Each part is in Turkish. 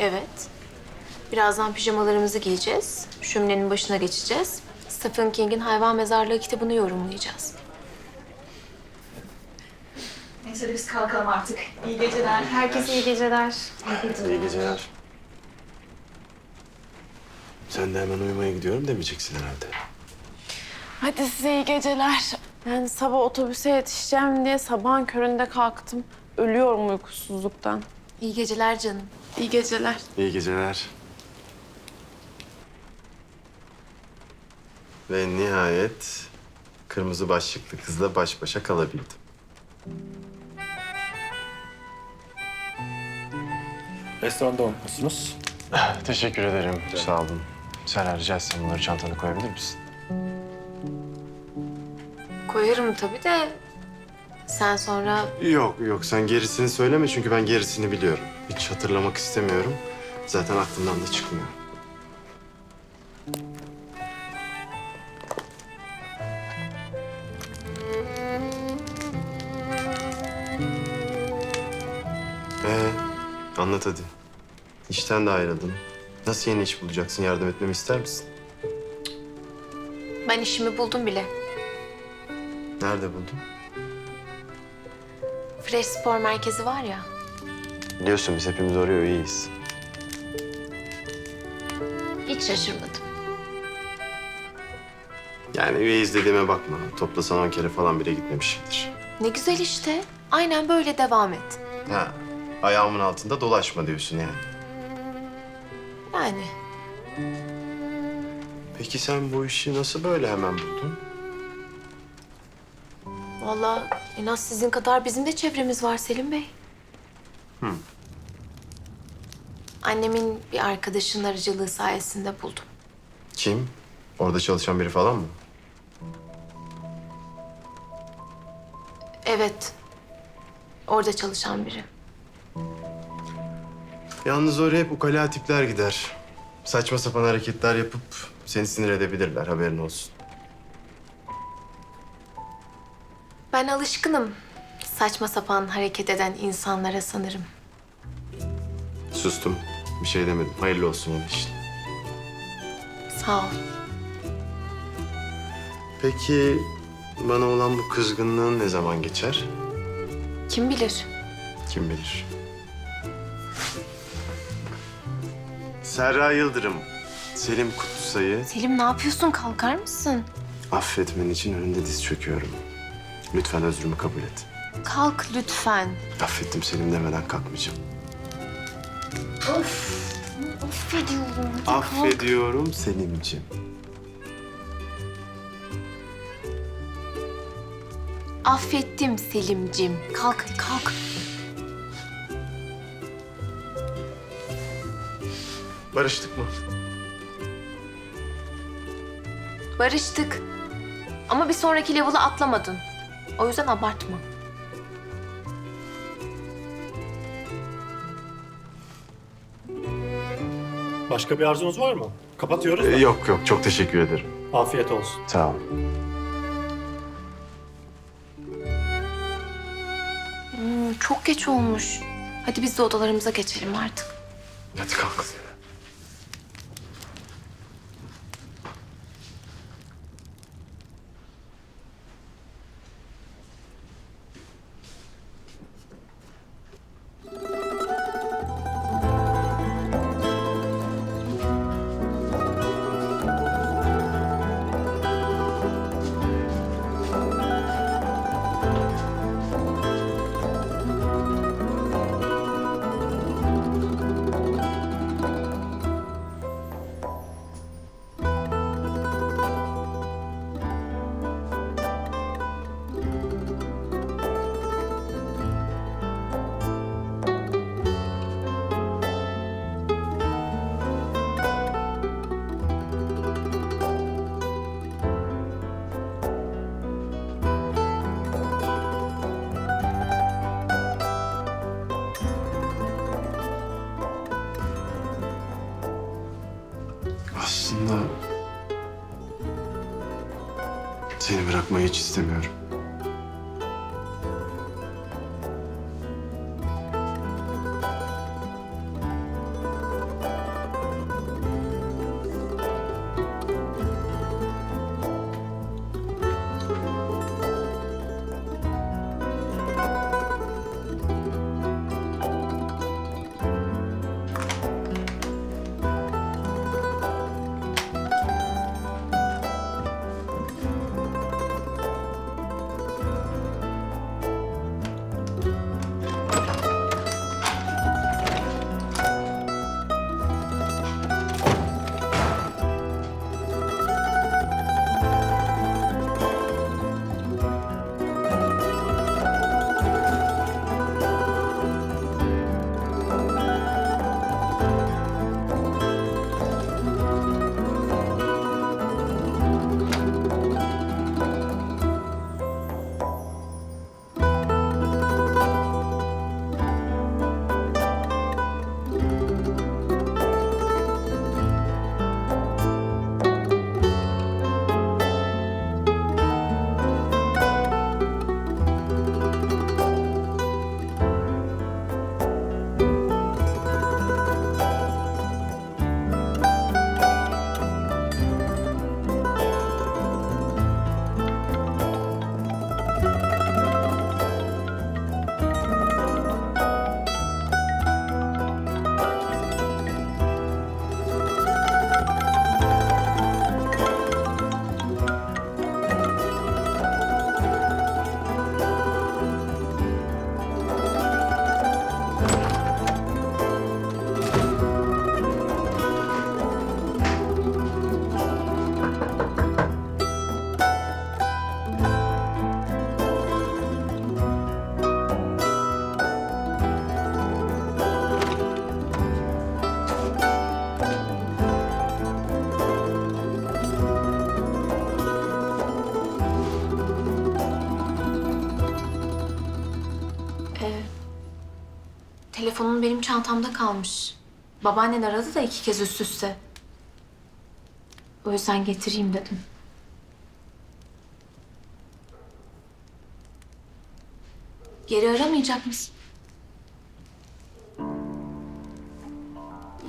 Evet. Birazdan pijamalarımızı giyeceğiz. Şöminenin başına geçeceğiz. Stephen King'in Hayvan Mezarlığı kitabını yorumlayacağız. Neyse biz kalkalım artık. İyi geceler. Herkese iyi geceler. İyi geceler. Sen de hemen uyumaya gidiyorum demeyeceksin herhalde. Hadi size iyi geceler. Ben sabah otobüse yetişeceğim diye sabahın köründe kalktım. Ölüyorum uykusuzluktan. İyi geceler canım. İyi geceler. İyi geceler. Ve nihayet kırmızı başlıklı kızla baş başa kalabildim. Restoranda olmuşsunuz. Teşekkür ederim. Sağ olun. Serra rica etsem bunları çantana koyabilir misin? Koyarım tabii de sen sonra Yok yok sen gerisini söyleme çünkü ben gerisini biliyorum. Hiç hatırlamak istemiyorum. Zaten aklımdan da çıkmıyor. Ee, anlat hadi. İşten de ayrıldın. Nasıl yeni iş bulacaksın? Yardım etmemi ister misin? ben işimi buldum bile. Nerede buldun? Fresh Spor Merkezi var ya. Biliyorsun biz hepimiz oraya üyeyiz. Hiç şaşırmadım. Yani üyeyiz dediğime bakma. Toplasan on kere falan bile gitmemişimdir. Ne güzel işte. Aynen böyle devam et. Ha, ayağımın altında dolaşma diyorsun yani. Yani Peki sen bu işi nasıl böyle hemen buldun? Vallahi en az sizin kadar bizim de çevremiz var Selim Bey. Annemin bir arkadaşının aracılığı sayesinde buldum. Kim? Orada çalışan biri falan mı? Evet. Orada çalışan biri. Yalnız oraya hep ukala tipler gider. Saçma sapan hareketler yapıp seni sinir edebilirler haberin olsun. Ben alışkınım saçma sapan hareket eden insanlara sanırım. Sustum. Bir şey demedim. Hayırlı olsun yine işin. Sağ ol. Peki bana olan bu kızgınlığın ne zaman geçer? Kim bilir? Kim bilir? Serra Yıldırım, Selim Kutlusay'ı Selim ne yapıyorsun? Kalkar mısın? affetmen için önünde diz çöküyorum. Lütfen özrümü kabul et. Kalk lütfen. Affettim Selim demeden kalkmayacağım. Affediyorum. Hadi kalk. Affediyorum Selimciğim. Affettim Selimcim. Kalk, kalk. Barıştık mı? Barıştık. Ama bir sonraki level'a atlamadın. O yüzden abartma. Başka bir arzunuz var mı? Kapatıyoruz Ee, yok yok çok teşekkür ederim. Afiyet olsun. Sağ ol. Hmm, çok geç olmuş. Hadi biz de odalarımıza geçelim artık. Hadi kalk. Seni bırakmayı hiç istemiyorum. Telefonun benim çantamda kalmış. Babaannen aradı da iki kez üst üste. O yüzden getireyim dedim. Geri aramayacak mısın?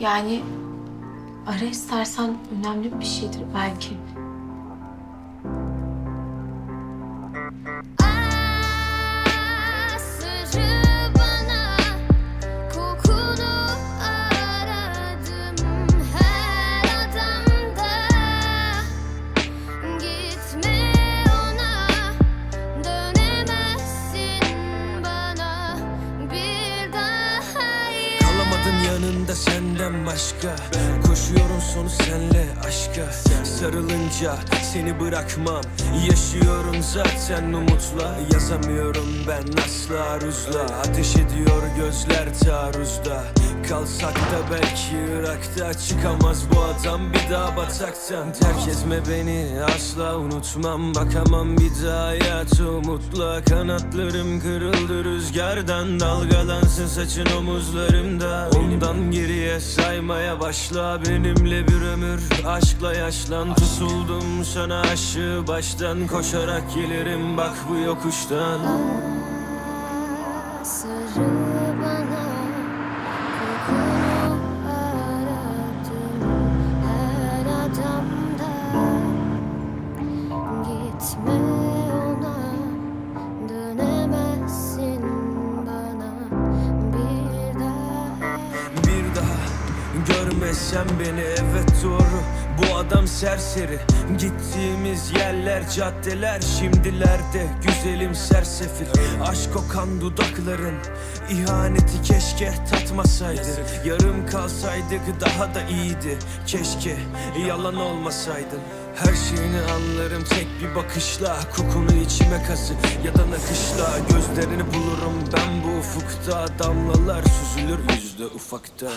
Yani ara istersen önemli bir şeydir belki. Yanında senden başka. Koşuyorum sonu senle aşka. Sarılınca seni bırakmam. Yaşıyorum zaten umutla. Yazamıyorum ben asla aruzla Ateş ediyor gözler taarruzda Kalsak da belki Irak'ta Çıkamaz bu adam bir daha bataktan. Terk etme beni asla unutmam. Bakamam bir daha hayata umutla Kanatlarım kırıldı rüzgardan. Dalgalansın saçın omuzlarımda. Ondan geriye saymaya başla Benimle bir ömür. Aşkla yaşlan Tutuldum sana aşığı. Baştan Koşarak gelirim bak bu yokuştan. Sırrı görmesem beni evet doğru. Bu adam serseri. Gittiğimiz yerler caddeler Şimdilerde güzelim sersefil. Aşk kokan dudakların ihaneti keşke tatmasaydı. Yarım kalsaydık daha da iyiydi. Keşke yalan olmasaydın her şeyini anlarım tek bir bakışla Kokunu içime kazı ya da nakışla Gözlerini bulurum. Ben bu ufukta Damlalar süzülür yüzde ufaktan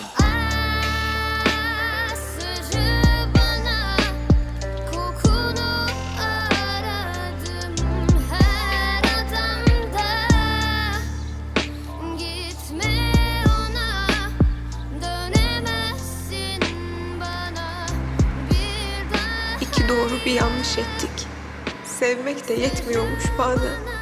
İki doğru bir yanlış ettik. Sevmek de yetmiyormuş bazen.